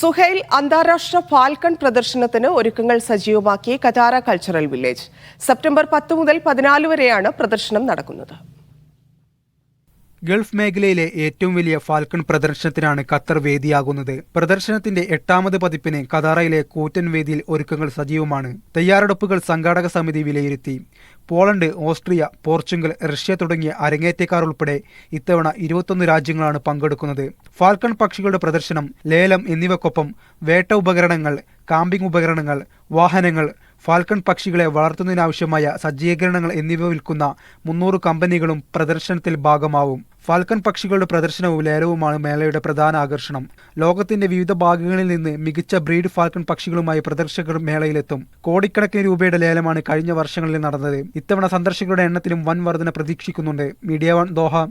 സുഹൈൽ അന്താരാഷ്ട്ര ഫാൽക്കൺ പ്രദർശനത്തിന് ഒരുക്കങ്ങൾ സജീവമാക്കി കറ്റാര കൾച്ചറൽ വില്ലേജ്. സെപ്റ്റംബർ പത്ത് മുതൽ പതിനാല് വരെയാണ് പ്രദർശനം നടക്കുന്നത്. ഗൾഫ് മേഖലയിലെ ഏറ്റവും വലിയ ഫാൽക്കൺ പ്രദർശനത്തിനാണ് ഖത്തർ വേദിയാകുന്നത്. പ്രദർശനത്തിന്റെ എട്ടാമത് പതിപ്പിന് കതാറയിലെ കൂറ്റൻ വേദിയിൽ ഒരുക്കങ്ങൾ സജീവമാണ്. തയ്യാറെടുപ്പുകൾ സംഘാടക സമിതി വിലയിരുത്തി. പോളണ്ട് ഓസ്ട്രിയ പോർച്ചുഗൽ റഷ്യ തുടങ്ങിയ അരങ്ങേറ്റക്കാർ ഉൾപ്പെടെ ഇത്തവണ ഇരുപത്തൊന്ന് രാജ്യങ്ങളാണ് പങ്കെടുക്കുന്നത്. ഫാൽക്കൺ പക്ഷികളുടെ പ്രദർശനം ലേലം എന്നിവക്കൊപ്പം വേട്ട ഉപകരണങ്ങൾ കാമ്പിംഗ് ഉപകരണങ്ങൾ വാഹനങ്ങൾ ഫാൽക്കൺ പക്ഷികളെ വളർത്തുന്നതിനാവശ്യമായ സജ്ജീകരണങ്ങൾ എന്നിവ വിൽക്കുന്ന മുന്നൂറ് കമ്പനികളും പ്രദർശനത്തിൽ ഭാഗമാവും. ഫാൽക്കൺ പക്ഷികളുടെ പ്രദർശനവും ലേലവുമാണ് മേളയുടെ പ്രധാന ആകർഷണം. ലോകത്തിന്റെ വിവിധ ഭാഗങ്ങളിൽ നിന്ന് മികച്ച ബ്രീഡ് ഫാൽക്കൺ പക്ഷികളുമായി പ്രദർശകർ മേളയിലെത്തും. കോടിക്കണക്കിന് രൂപയുടെ ലേലമാണ് കഴിഞ്ഞ വർഷങ്ങളിൽ നടന്നത്. ഇത്തവണ സന്ദർശകരുടെ എണ്ണത്തിലും വൻ വർധന പ്രതീക്ഷിക്കുന്നുണ്ട്. Media one Doha.